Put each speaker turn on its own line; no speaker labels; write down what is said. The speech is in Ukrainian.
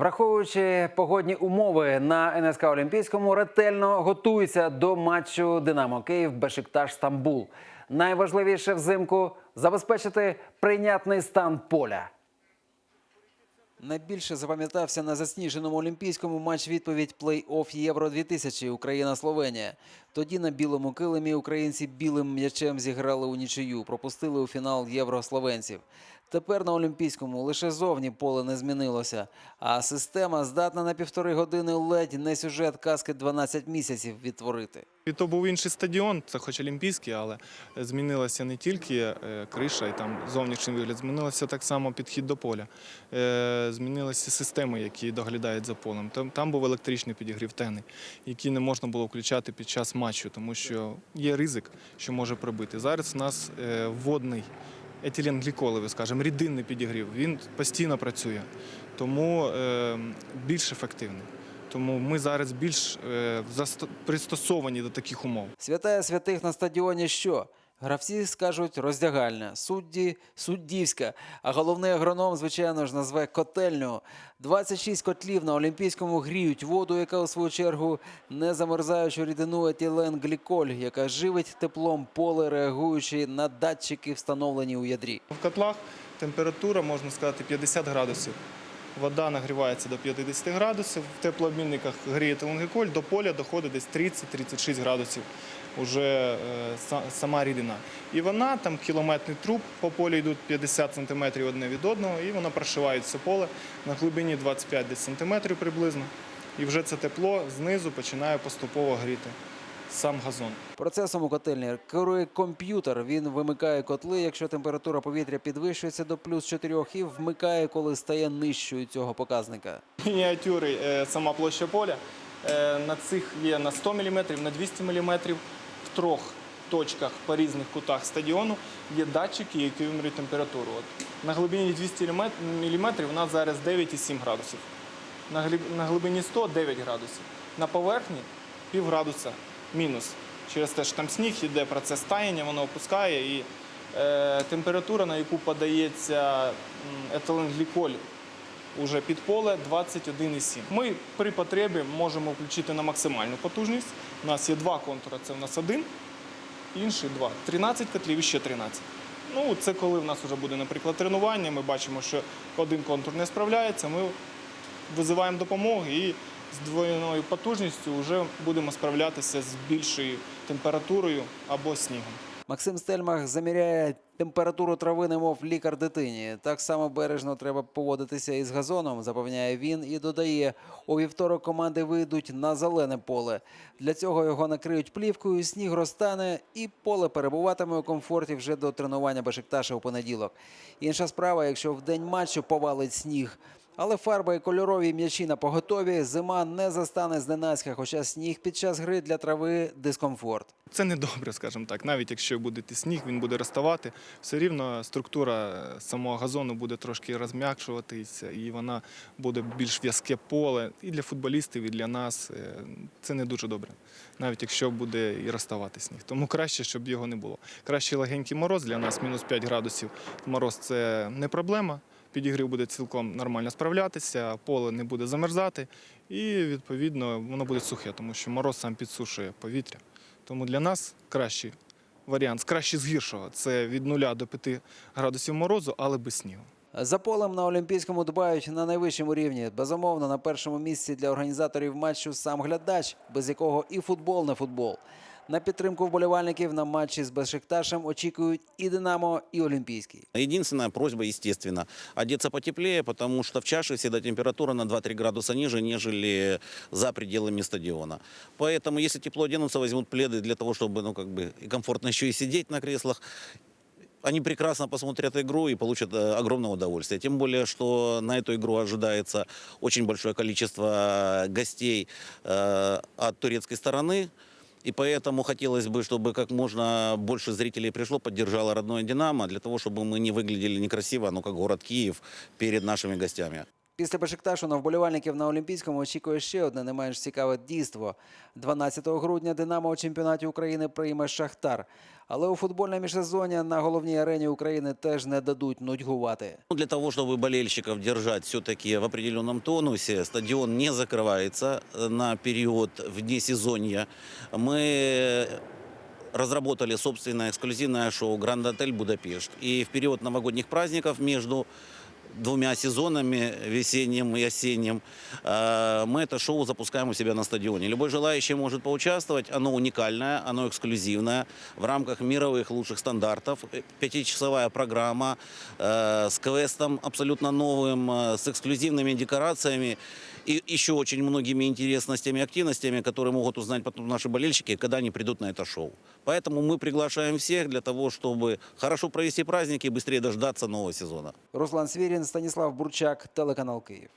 Враховуючи погодні умови на НСК Олімпійському, ретельно готується до матчу Динамо Київ Бешикташ Стамбул. Найважливіше взимку забезпечити прийнятний стан поля. Найбільше запам'ятався на засніженому олімпійському матч відповідь плей-офф Євро 2000 Україна-Словенія. Тоді на білому килимі українці білим м'ячем зіграли у нічию, пропустили у фінал євро словенців. Тепер на олімпійському лише зовні поле не змінилося, а система здатна на півтори години ледь не сюжет казки 12 місяців відтворити.
І то був інший стадіон, це хоч олімпійський, але змінилася не тільки е, криша і там зовнішній вигляд, змінилося так само підхід до поля. Е, Змінилися системи, які доглядають за полем. Там, був електричний підігрів тени, який не можна було включати під час матчу, тому що є ризик, що може пробити. Зараз у нас е, водний етиленгліколевий, скажімо, рідинний підігрів. Він постійно працює, тому е, більш ефективний. Тому ми зараз більш е, пристосовані до таких умов.
Святая святих на стадіоні що? Гравці скажуть роздягальня, судді суддівська, а головний агроном, звичайно ж, назве котельню. 26 котлів на Олімпійському гріють воду, яка у свою чергу не замерзаючу рідину етиленгліколь, яка живить теплом поле, реагуючи на датчики, встановлені у ядрі.
В котлах температура, можна сказати, 50 градусів. Вода нагрівається до 50 градусів. В теплообмінниках гріє теленгліколь, до поля доходить десь 30-36 градусів уже е, сама рідина. І вона, там кілометрний труб, по полю йдуть 50 см одне від одного, і вона прошиває все поле на глибині 25 десь сантиметрів приблизно. І вже це тепло знизу починає поступово гріти сам газон.
Процесом у котельні керує комп'ютер. Він вимикає котли, якщо температура повітря підвищується до плюс 4 і вмикає, коли стає нижчою цього показника.
мініатюри е, сама площа поля. Е, На цих є на 100 мм, на 200 мм. В трьох точках по різних кутах стадіону є датчики, які вимірюють температуру. От на глибині 200 мм у нас зараз 9,7 градусів. На глибині 100 – 9 градусів. На поверхні пів градуса мінус. Через те, що там сніг іде процес таяння, воно опускає і е, температура, на яку подається етиленгліколь уже під поле 21,7. Ми при потребі можемо включити на максимальну потужність. У нас є два контури, це у нас один, інший два. 13 котлів і ще 13. Ну, це коли в нас вже буде, наприклад, тренування, ми бачимо, що один контур не справляється, ми визиваємо допомогу і з двойною потужністю вже будемо справлятися з більшою температурою або снігом.
Максим Стельмах заміряє температуру трави, немов лікар дитині. Так само бережно треба поводитися із газоном, запевняє він і додає, у вівторок команди вийдуть на зелене поле. Для цього його накриють плівкою, сніг розтане, і поле перебуватиме у комфорті вже до тренування Бешикташа у понеділок. Інша справа, якщо в день матчу повалить сніг. Але фарба і кольорові м'ячі на поготові зима не застане зненацька, хоча сніг під час гри для трави дискомфорт.
Це не добре, скажімо так. Навіть якщо буде сніг, він буде розставати. Все рівно структура самого газону буде трошки розм'якшуватися, і вона буде більш в'язке поле. І для футболістів, і для нас е, це не дуже добре, навіть якщо буде і розставати сніг. Тому краще, щоб його не було. Краще легенький мороз для нас, мінус 5 градусів. Мороз це не проблема. Підігрів буде цілком нормально справлятися, поле не буде замерзати, і відповідно воно буде сухе, тому що мороз сам підсушує повітря. Тому для нас кращий варіант, краще з гіршого це від 0 до 5 градусів морозу, але без снігу.
За полем на Олімпійському дбають на найвищому рівні. Безумовно, на першому місці для організаторів матчу сам глядач, без якого і футбол не футбол. На підтримку вболівальників на матчі з Бешикташем очікують і Динамо, і Олімпійський.
Единственная просьба, естественно, одеться потеплее, потому что в чаше всегда температура на 2-3 градуса ниже, нежели за пределами стадиона. Поэтому, если тепло оденутся, возьмут пледы для того, чтобы ну, как бы, и комфортно еще и сидеть на креслах. Они прекрасно посмотрят игру и получат э, огромное удовольствие. Тем более, что на эту игру ожидается очень большое количество гостей э, от турецкой стороны. И поэтому хотелось бы, чтобы как можно больше зрителей пришло, поддержало родное «Динамо», для того, чтобы мы не выглядели некрасиво, ну, как город Киев, перед нашими гостями.
Після Бешикташу на вболівальників на Олімпійському очікує ще одне не менш цікаве дійство. 12 грудня Динамо у чемпіонаті України прийме Шахтар. Але у футбольне міжсезоння на головній арені України теж не дадуть нудьгувати.
Ну, Для того, чтобы болельщиков держать все-таки в определенном тонусе, стадион не закрывается э, на период вне сезонья. Мы разработали собственное эксклюзивное шоу «Гранд Отель Будапешт». И в период новогодних праздников между двумя сезонами, весенним и осенним, э, мы это шоу запускаем у себя на стадионе. Любой желающий может поучаствовать. Оно уникальное, оно эксклюзивное в рамках мировых лучших стандартов. Э, Пятичасовая программа э, с квестом абсолютно новым, э, с эксклюзивными декорациями и еще очень многими интересностями и активностями, которые могут узнать потом наши болельщики, когда они придут на это шоу. Поэтому мы приглашаем всех для того, чтобы хорошо провести праздники и быстрее дождаться нового сезона.
Руслан Свірін, Станіслав Бурчак, телеканал Київ.